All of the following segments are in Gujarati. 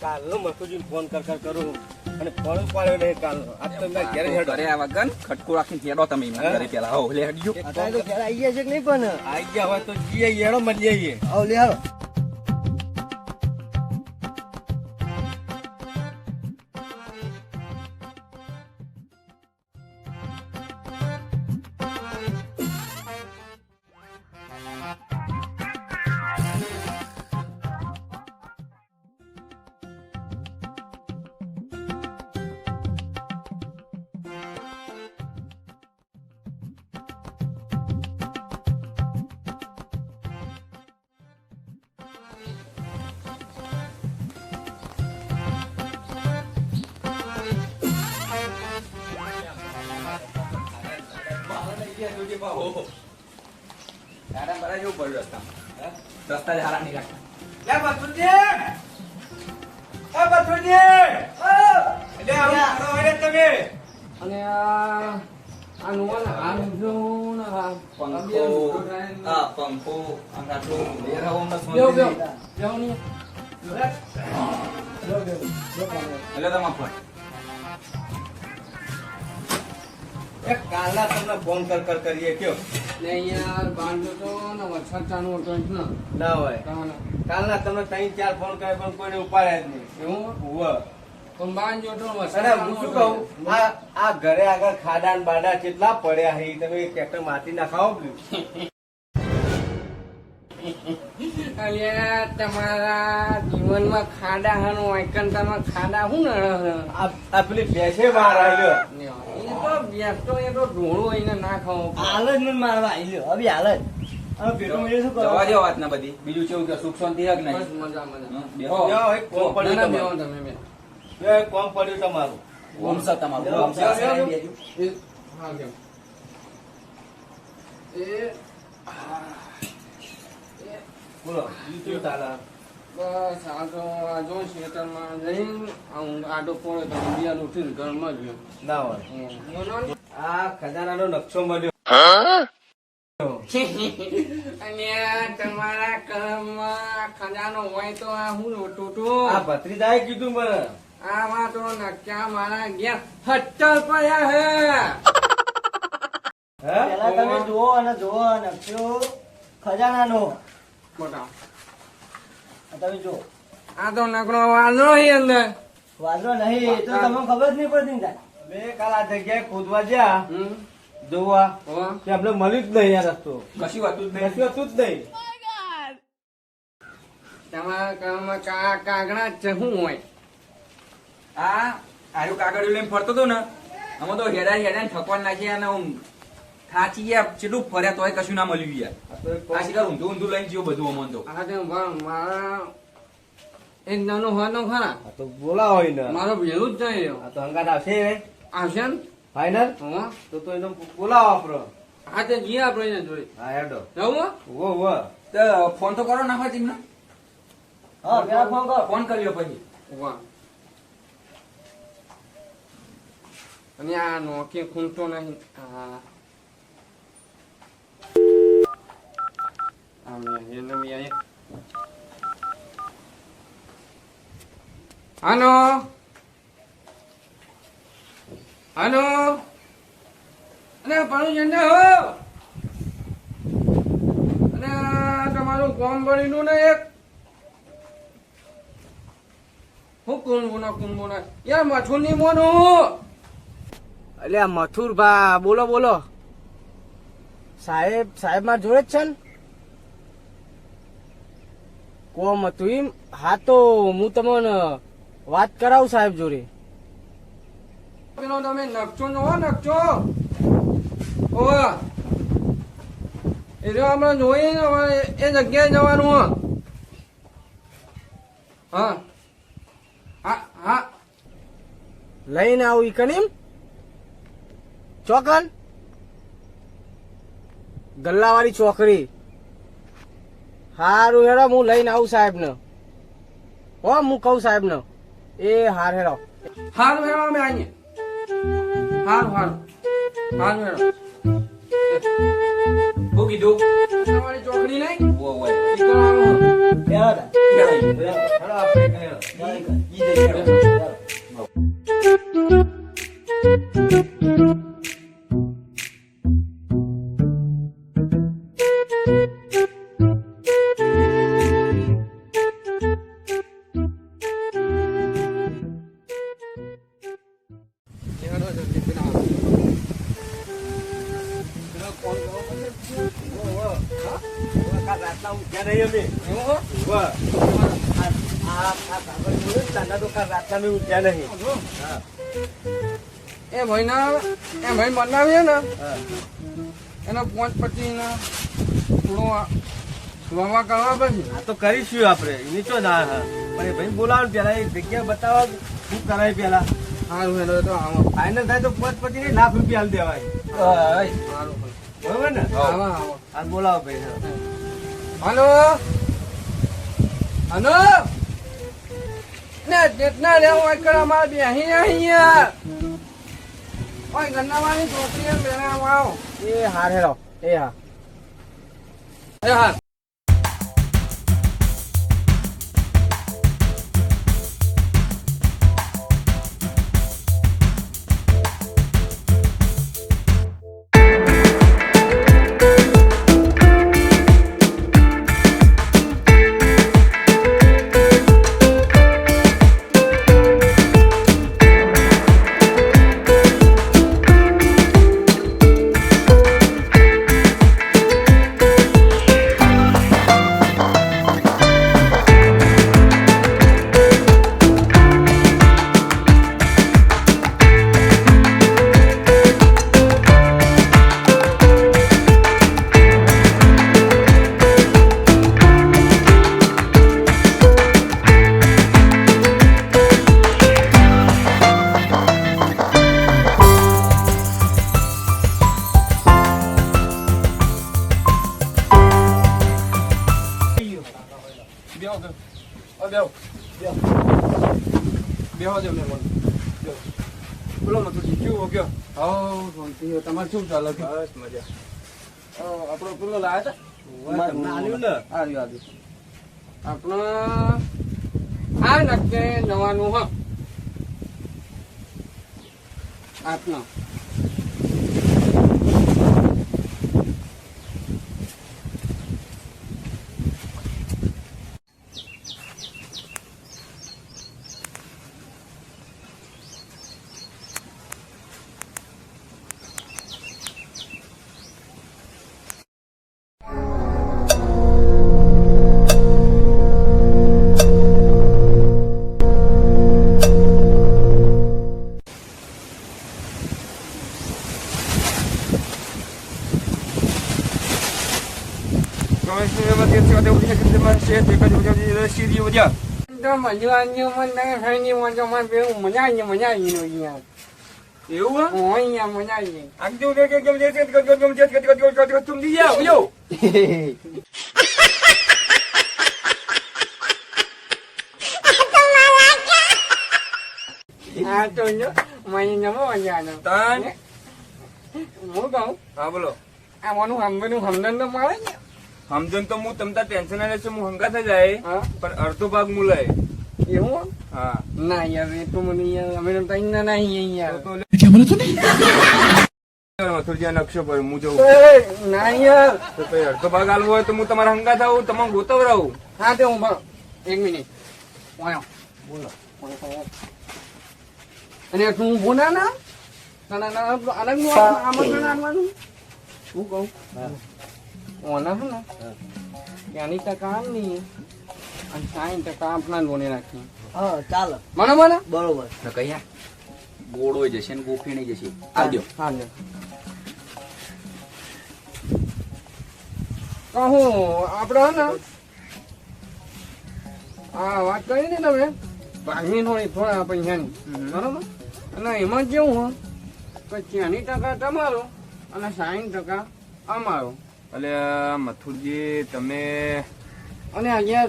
કાલનો મસુજીને ફોન કર કર કરું અને ફોન ઉપાડ્યો નહીં કાલનો આજ તો મેં ઘેર હેડો. ઘરે આવા ગન ખટકો રાખીને હેડો તમે એમાં ઘરે પેલા. હો લે હડજો અત્યારે તો ઘરે આઈ ગયા છે કે નહીં પણ? આઈ ગયા હોય તો જીએ હેડો મળી જઈએ આવ લે હાલો દાદા બરા જેવું પડ્યું રસ્તામાં રસ્તા જ હારા નહીં. રાખતા લે બસુજી એ બસુજી કાલના તમને ફોન કર કર કરીએ કયો? ને યાર બાંધો તો ને વરસાદ ચાલુ હતો ને. ના હોય. કાલના. તમને ત્રણ ચાર ફોન કરે પણ કોઈને ઉપાડે જ નહીં. પણ બાંધો તો વરસાદ હું શું કહું? આ ઘરે આગળ ખાડા ને બાડા કેટલા પડ્યા છે તમે ટ્રેક્ટર માટી નાખાવો પેલું તમારા જીવનમાં ખાડા હનો વાયકન તમે ખાડા હું ને આ પેલી બેસે બહાર આવ્યો એ તો બેસતો એ તો ઢોળું એને ના ખાવો હાલ જ મને મારવા આવી લ્યો હવે હાલ જ. હવે પેટું મેળે શું જવા કરો? દો વાત ના બધી. બીજું કેવું કે સુખ શાંતિ નહીં? મજા મજા. એક કોમ પડ્યું તમારું. તમે એક કોમ પડ્યું તમારું. હા કેમ એ બોલો બીજું ચાલે? બસ આ તો આ જો ખેતરમાં જઈને આ ઊંઘ આડો તો બિયાર ઉઠીને ઘરમાં જ ના હોય. આ ખજાનાનો નકશો મળ્યો. અને તમારા કર્મમાં ખજાનો હોય તો આ હું ટૂટું આ ભત્રીજાએ કીધું મને. આમાં તો નક્યા મારા ઘેર હટ્ટલ પડ્યા હે. હે? પેલા તમે જુઓ અને જુઓ નકશો ખજાનાનો. મોટા આ તમે જુઓ. આ તો નકરો વાંદરો હી અંદર. વાંદરો નહીં તો તમને ખબર જ નહીં પડતી ને મેં કાલ આ જગ્યાએ ખોદવા જ્યાં જોવા. કે આપણે મળ્યું જ નહીં આ રસ્તો. કશું હતું જ નહીં. કશું હતું જ નહીં. તમારા કર્મમાં કા કાગડા જ છે શું હોય? આ આર્યું કાગળિયું લઈને ફરતો હતો ને. અમે તો હેડા હેડા થકવાન નાખી અને થાચી ગયા ચેટલું ફર્યા તોય કશું ના મળ્યું યાર. આ તો એક આ શિકાર ઊંધું ઊંધું લઈને જ્યો બધું અમન તો. આ મારા એક નાનો તો ખરા. તો મારો ભેલું જ નહીં આ તો હંગાત આવશે આવશે ને? ફાઈનલ હો. તો તો એને બોલાવો આપણો. તે એને જોઈ હા હેડો. જવું હો? તો ફોન તો કરો નાખવા તેમને હા પેલા ફોન કરો. ફોન કર્યો પછી. વાહ. અને આ નોકી ખૂંટતો નહીં. આ આ મેં એને મેં અહીંયા- હાલો હાલો અને પાણી ઝંડા હો અને તમારું કોમ બનીનું ને એક. હું કોણ બોના યાર મથુરની મોનો એટલે મથુર ભા બોલો બોલો. સાહેબ સાહેબ માર જોડે જ છે ને? કોમ હતું એમ? હા તો હું તમને વાત કરાવ સાહેબ જોડે. પેલો તમે નકચો નો નકચો. એટલે આપણે જોઈએ એ જગ્યાએ જવાનું હો. હા. હા હા. લઈને આવું ઈ કનીમ ચોકન? ગલ્લાવાળી ચોકડી. હારું હેડો હું લઈને આવું સાહેબ ને હો હું કહું સાહેબ ને એ હાર હેડો. હારું હેડો અમે આવીએ. હારું હારું. હારું હેડો. શું કીધું? તમારી ચોકડી નહીં? હો. હેડો નહીં. હા. એ ભાઈના એ ભાઈ બનાવીએ ને એનો પાંચ પછી થોડો વાવા કરવા પછી. આ તો કરીશું આપણે એની તો ના હા. પણ એ ભાઈ બોલાવો પેલા એ જગ્યા બતાવો શું કરાય પેલા સારું હેલો તો થાય તો પાંચ પછી લાખ રૂપિયા હાલ દેવાય. બરોબર ને? હા બોલાવો ભાઈ. હલો? હલો? ને જેટના લેવો હોય કરા મારે બેહી અહીંયા. ઓય ગન્નાવાની એમ બેના આવો. એ હાર હેરો એ હા એ હા બેહો બેહો. બેહો. બેહો જો ને મને બેહો. બોલો મતું કેવું ગયો હા શાંતિ તમારે શું ચાલે છે? બસ મજા. આપણો પેલો લાયા હતા તમને નવાનું હા. આવ્યું આવ્યું આપણે આ નક્કે નવાનું હ? આપનો સમજણ તો હું તમતા ટેન્શન ના છે હું હંગા થઈ જાય પણ અડધો ભાગ મુલાય એવું? હા. ના યાર એ તો મને યાર અમે તો અહીંયા ના અહીં યાર. તો નકશો પર હું જઉં. ના યાર. તો અડધો ભાગ આલવો હોય તો હું તમારા હંગા થાઉં તમારે ગોતવરાવું. હા તે હું એક મિનિટ. બોલો. અને તું ઊભો ના? ના ના ના ના આમંત્રણ શું કહું? ઓના હે ને? ત્યાંની ટકા આમ નહીં. અને સાઈઠ ટકા આપણા લોને રાખીએ. હા ચાલો. મને મને બરોબર. કયા ગોળો જશે ને ગોફીણી જશે. આવજો હા કહું આપણે હે ને? આ વાત કરી ને તમે? ભાગની થોડી થોડા પૈસાની બરોબર? અને એમાં કેવું હોય કે ત્યાંની ટકા તમારો અને સાઈઠ ટકા અમારો. એટલે મથુરજી તમે અને અહીંયા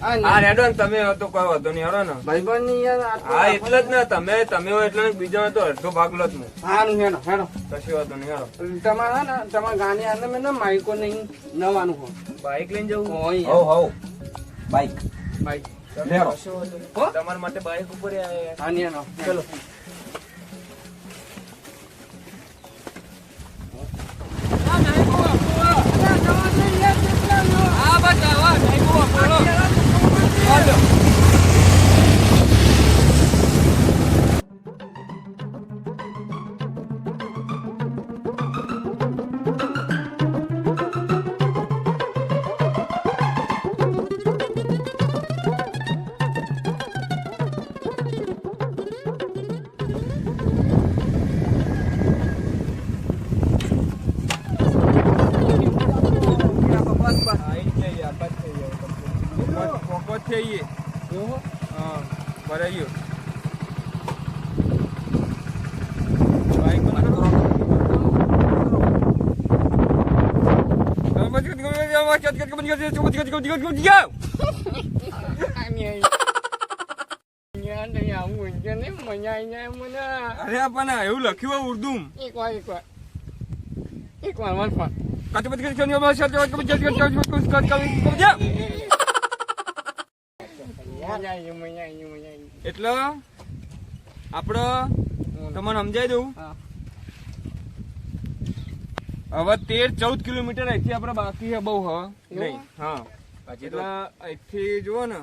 હા આ રેડો ને તમે હો તો કોઈ વાંધો નહીં હરો ને? ભાઈબંધની યાર હા એટલે જ ને તમે તમે હોય એટલે બીજો તો અડધો ભાગ લો જ ને સારું હેડો હેડો. કશી વાંધો નહીં હરો તમારા ને તમારા ગાની અંદર મેં ને માઇકો નહીં નવાનું બાઈક લઈને જવું? હોય હવ હવ. બાઈક. ભાઈ તમારા માટે બાઈક ઉપર આયા હા ન્યા ચલો. અરે આપણા એવું લખ્યું હોય ઉર્દુ એક વાર એક વાર એક વાર વન વાર કાચો બધી બચી ગયો, બચી ગયો, મજા આવી મજા આવી એટલે આપણે તમને સમજાઈ દઉં. હવે તેર ચૌદ કિલોમીટર અહીંથી આપણે બાકી છે બહુ હ? નહીં? હા. એટલે અહીંથી જુઓ ને.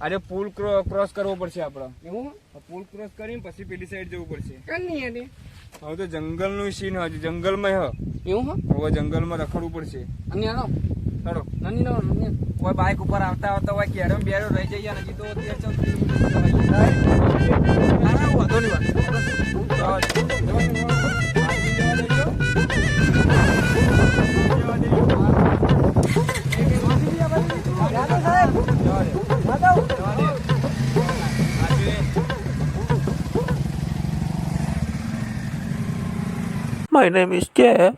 આજે પુલ ક્રોસ કરવો પડશે આપણે. એવું? પુલ ક્રોસ કરીને પછી પેલી સાઈડ જવું પડશે. હવે તો જંગલનું સીન હજુ જંગલમાં હ. એવું હવે હવે જંગલમાં રખડવું પડશે. ચાલો નાની નો કોઈ બાઇક ઉપર આવતા આવતા હોય કેરો બેરો રહી જઈએ ને હજી તો તેર ચૌદ kilometre. My name is Jeff.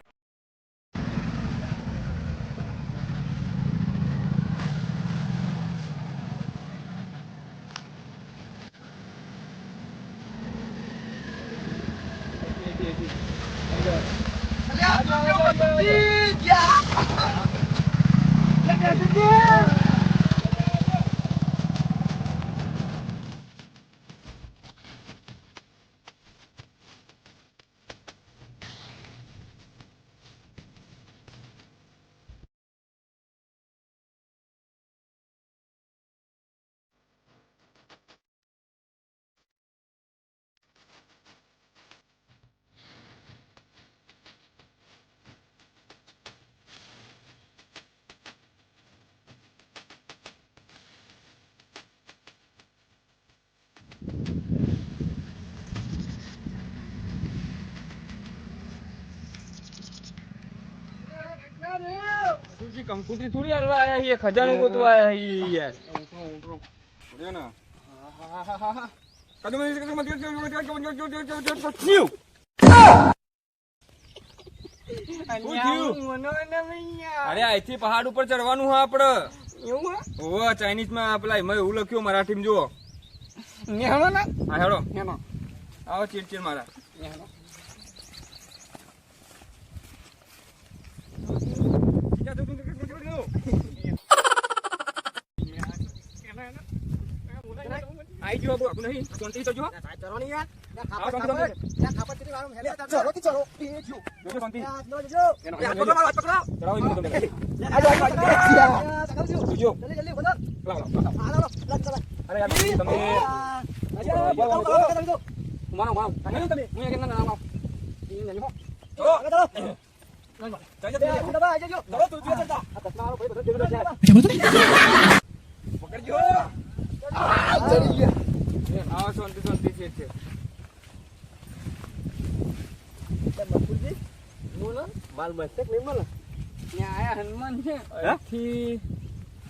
તુજી કંકુતરી થોડી હલવા આયા છીએ ખજાનો ગોતવા આયા છીએ યાર. જો ને. કદમ કદમ કદમ કદમ અરે અહીંથી પહાડ ઉપર ચડવાનું હા આપડે. એવું ઓવો ચાઇનીઝમાં પેલા એમાં એવું લખ્યું મરાઠીમાં જુઓ. નેહણો ના? હા હેડો. આવો ચીડ ચીડ મારા. આઈ ગયો બાબુ આપણું નહીં શાંતિ. તો જો યાર ના ના. ને ચલો જો ચલતા પકડજો. આવો શાંતિ શાંતિ છે છે. માલ મસ્તક નહીં બોલો? ત્યાં આયા હનુમાન છે.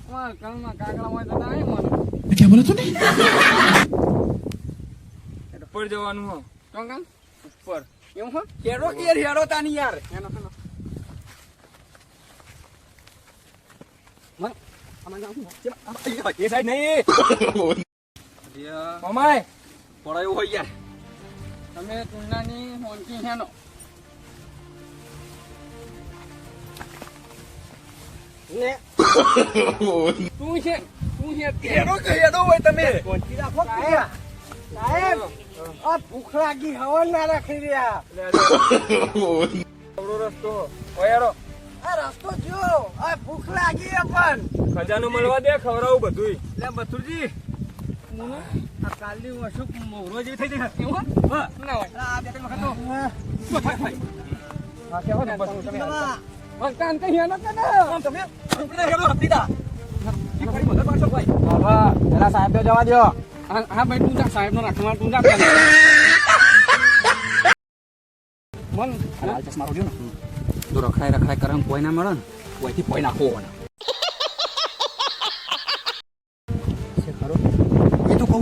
અમારા ઘરમાં કાકડા હોય તો ના મને. ઉપર જવાનું હો. ચોંગાન ઉપર. એવું હો? કેરો કેર હેડો તાની યાર. એનો એનો મને આમાં જાઉં એ સાઈડ નહીં. મમાય પડાયું હોય યાર. તમે તુલનાની હોંકી હેનો ને. તું છે તું છે તેરો કે હેડો હોય તમે. પહોંચી રાખો. સાહેબ સાહેબ આ ભૂખ લાગી હવન ના રાખી રહ્યા. અવળો રસ્તો. ઓયારો આ રસ્તો જો આ ભૂખ લાગી પણ ખજાનો મળવા દે ખવડાવું બધુંય. એટલે બથુરજી આ કાલની મોરો જેવી થઈ હા. ના હોય. આ બે ત્રણ વખત તો. શું થાય હા કેવો ને બસ તમે અંકાન કઈ હેડો કે ને? તમે ઈ પાછો ભાઈ. બાબા પેલા સાહેબ જવા દો હા ભાઈ તું જા સાહેબ નો રાખવા તું જા મન ચશ્મા રોડ્યો ને. જો રખડાય રખડાય કરે કોઈ ના મળે ને કોઈથી કોઈ નાખવો ને. એ તો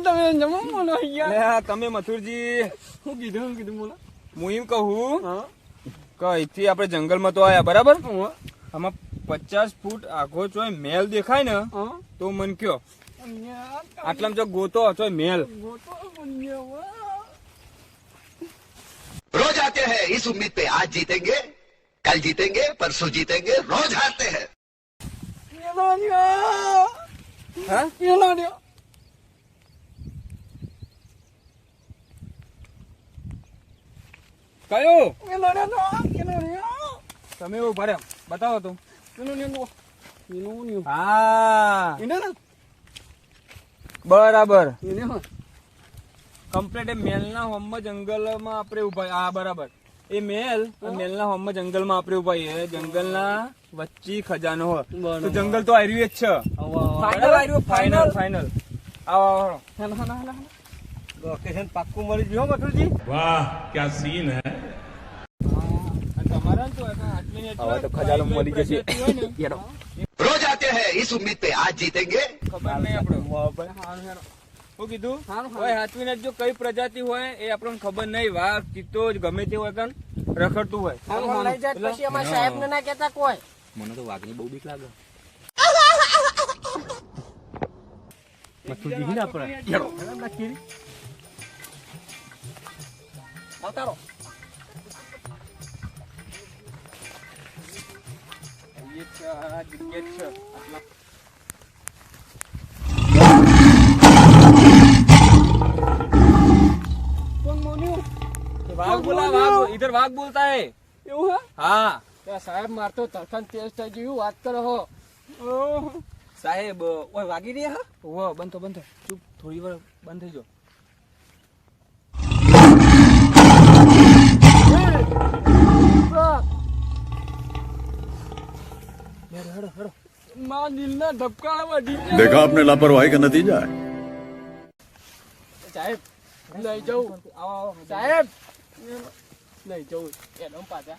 તમે જમો મને લે આ તમે મથુરજી શું કીધું શું કીધું બોલો હું એમ કહું કે અહીંથી આપણે જંગલમાં તો આયા બરાબર આમાં પચાસ ફૂટ આખો ચોય મેલ દેખાય ને તો મન કયો આટલામાં જો ગોતો ચોય મેલ रोज आते हैं इस उम्मीद पे आज जीतेंगे कल जीतेंगे परसों जीतेंगे रोज हारते हैं હા કયો? તમે એવું ભરે બતાવો તો. હા. બરાબર. કમ્પ્લીટ એ મેલના હોમમાં જંગલમાં આપણે ઊભા આ બરાબર. એ મેલ મેલના હોમમાં જંગલમાં આપણે ઊભા છીએ. જંગલના વચ્ચે ખજાનો હોય. તો જંગલ તો આવ્યું જ છે. ફાઈનલ. ફાઇનલ આવો આવો. લોકેશન પાક્કું મળી ગયું મથુરજી વાહ ક્યાં સીન હે રોજ આતે હે પે આજ જીતેંગે ખબર નહીં આપણે હું કીધું હાથવીને જો કઈ પ્રજાતિ હોય એ આપણને ખબર નહીં વાઘ ચિત્તો ગમે તે હોય કણ રખડતું હોય પછી અમારા સાહેબ ના કહેતા કોઈ મને તો વાઘની બહુ બીક લાગે મથુરજી ને આપણે આવતારો એ આ જગ્યા છે. વાઘ બોલા વાઘ ઇધર વાઘ બોલતા હે. એવું હા? હા. સાહેબ સાહેબ મારતો તરખાન તેજ થઈ ગયું વાત કરો હો. સાહેબ ઓય વાગી રહ્યા હા? ઓ બંધ બંધ. ચૂપ થોડી વાર બંધ થઈ જાઓ. देखा आपने लापरवाही का नतीजा है સાહેબ લઈ જાઉં સાહેબ લઈ જાઉં એનો પાછા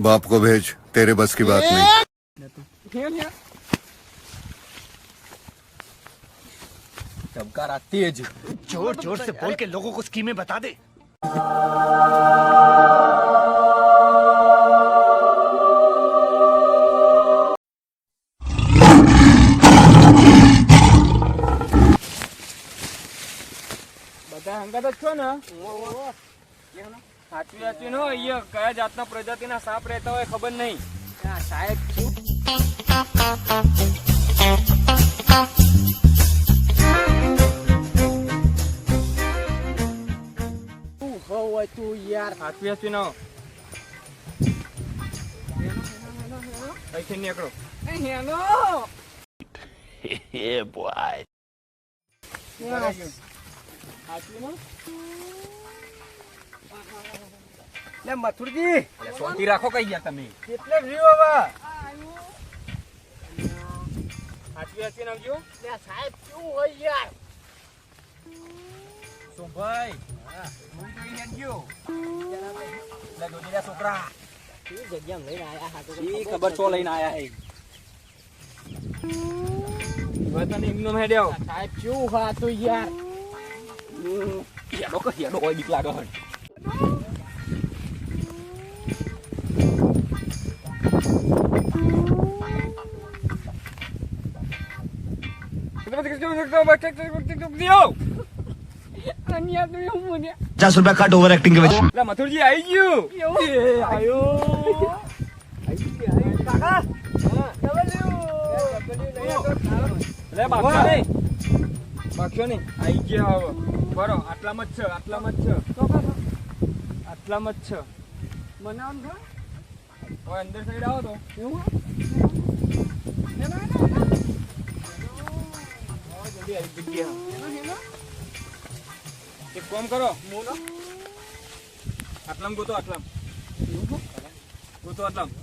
बाप को भेज तेरे बस की बात नहीं કેમ યાર ધબકારા તેજ जोर जोर से बोल के लोगों को स्कीमें बता दे જ છો ને? સાચવી સાચવી નો અહીંયા કયા જાતના પ્રજાતિના સાપ રહેતા હોય ખબર નહીં. સાહેબ હોય તું યાર? સાચવી સાચવી નો અહીંથી નીકળો. હેલો. લે મથુરજી. શાંતિ રાખો કઈ ગયા તમે. કેટલે રહ્યું હવે? આવજો. લે સાહેબ શું હોય યાર? શું હું જોઈ ગયો લે દોજીલા છોકરા. ઈ ખબર છો લઈને આયા હે? વતન એમનો હેડ્યો. સાહેબ શું હાતું યાર? હેડો કે હેડો હોય બીક લાગે હોય પચાસ રૂપિયા કાટ ઓવર એક્ટિંગ મથુરજી આવી ગયું આવ્યો કાકા બાક્યો નહીં આવી ગયા હવે બરો આટલામાં જ છે આટલામાં જ છે. આટલામાં જ છે. આમ ખા હવે અંદર સાઈડ આવો તો. એવું જલ્દી આવી જગ્યા. એક કામ કરો. આટલામાં ગોતો આટલામાં. ગોતો આટલામાં.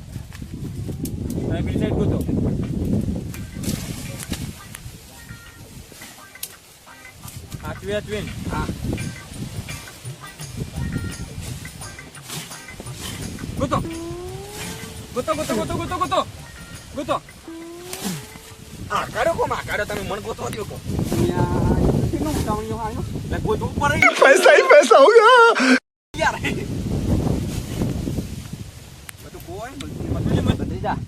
પેલી સાઈડ ગોતો. Dua twin. Ah. Goto. Goto goto goto goto goto. Goto. આ કાઢો કો માં કાઢો તમે મન ગોતો દો કો કેટલું ઉતાવળ્યો આયો લે ગોતો ઉપર પૈસા હી પૈસા હોગા યાર બધું કોઈ બધું મત બધી જા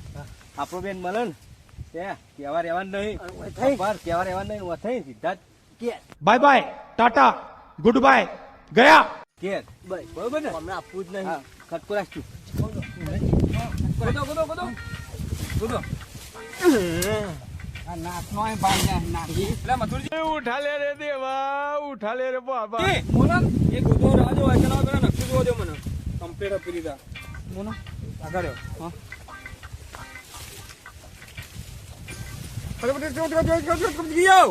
આપણો બેન મલન તે કેવા રહેવાનું નહીં ખબર કેવા રહેવાનું નહીં હું થઈ સીધા જ care bye bye tata good bye ગયા કેર બાય બરોબર ને હમણાં આપવું જ નહીં ખટકો રાખજો ગોદો ગોદો ગોદો ગોદો ઉઠાલે રે દેવા ઉઠાલે રે બાબા એ ગુદો રાજો ચલાવ પેલા નક્કી જોજો મને કમ્પ્લીટ આપી દીધા બોલો આગળ હા અરે બધા ગયો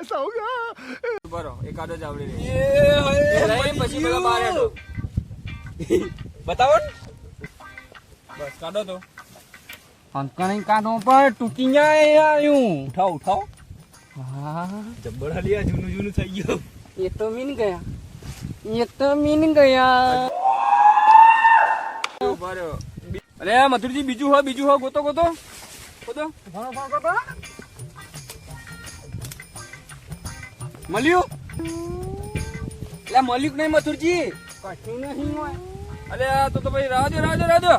ફસાઉંગા બરો એકાદો જ આવડી રહી. પછી પેલા બહાર હેડો બતાવો બસ કાઢો તો. અંકણી કાઢો પર તૂટી જાય આયું. ઉઠાવ ઉઠાવ. હા. જબ્બર હલિયા જૂનું જૂનું થઈ ગયું. એ તો મીન ગયા. એ તો મીન ગયા. અરે મધુરજી બીજું હો બીજું હો ગોતો ગોતો. ગોતો. ગોતો. મળ્યું? એટલે મળ્યું કે નહીં મથુરજી? કશું નહીં હોય અરે આ તો તો ભાઈ રાજો રાજો રાજો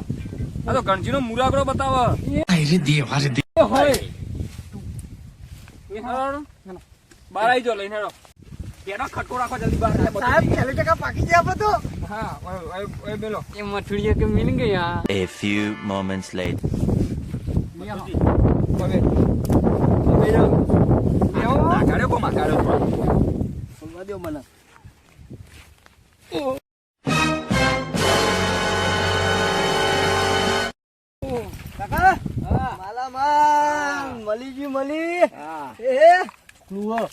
આ તો ગણજી નો રે દેવ હોય. બાર આવી જો લઈને હેડો. પેલો ખટકો રાખો જલ્દી બહાર. સાહેબ ચાલીસ ટકા પાકી ગયા બધો હા ઓય, બેલો. એ મઠુડીએ કે મીન ગયા. A few moments later. હવે આકાડે કોમ આકાડે બોલવા દ્યો મને કાકા માલા માલ મળી ગયું મળી એ તું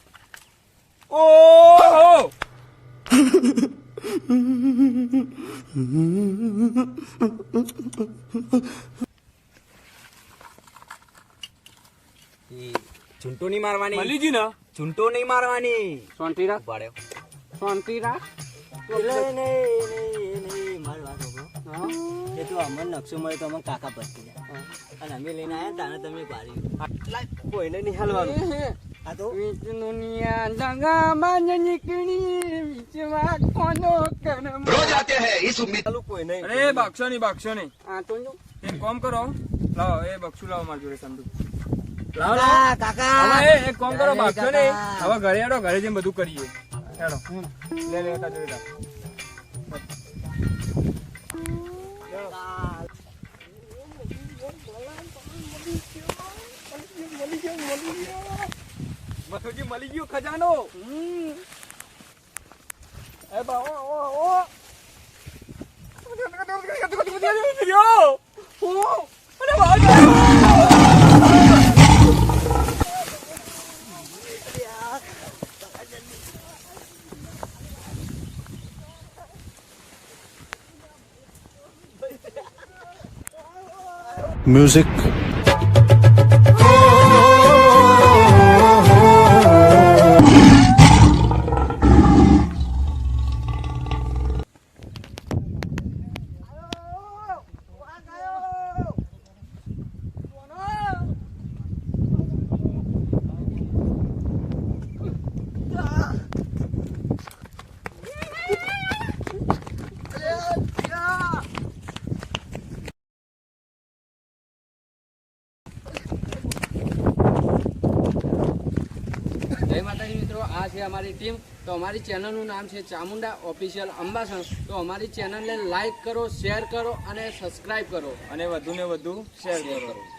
ઓહો ચૂંટો મારવાની મલીજી ને ચૂંટો નહીં મારવાની. શાંતિ રાખ. ભાડ્યો શાંતિ રાખ. એટલે નહીં મારવા હા એ તો અમને નકશો કાકા પતી અને લઈને આવ્યા તાને તમે પાડ્યું આટલા કોઈને નહીં હાલવાનું. આ તો વિષ્ણુનિયા દંગામાં નીકળી વિચમાં કોનો કર્મ? રોજ આતે હે કોઈ નહીં અરે બક્ષો નહીં બક્ષો નહીં. આ તો એક કામ કરો લાવો એ બક્ષુ લાવો મારી જોડે સંદૂક. ઘરે ઘરે બધું કરીએ હેડો લે મળી ગયો ખજાનો અરે વાહ જય તો અમારી ચેનલનું નામ છે ચામુંડા ઓફિશિયલ અંબાસણ. તો અમારી ચેનલને લાઈક કરો, શેર કરો અને સબસ્ક્રાઈબ કરો. અને વધુ ને વધુ શેર કરો.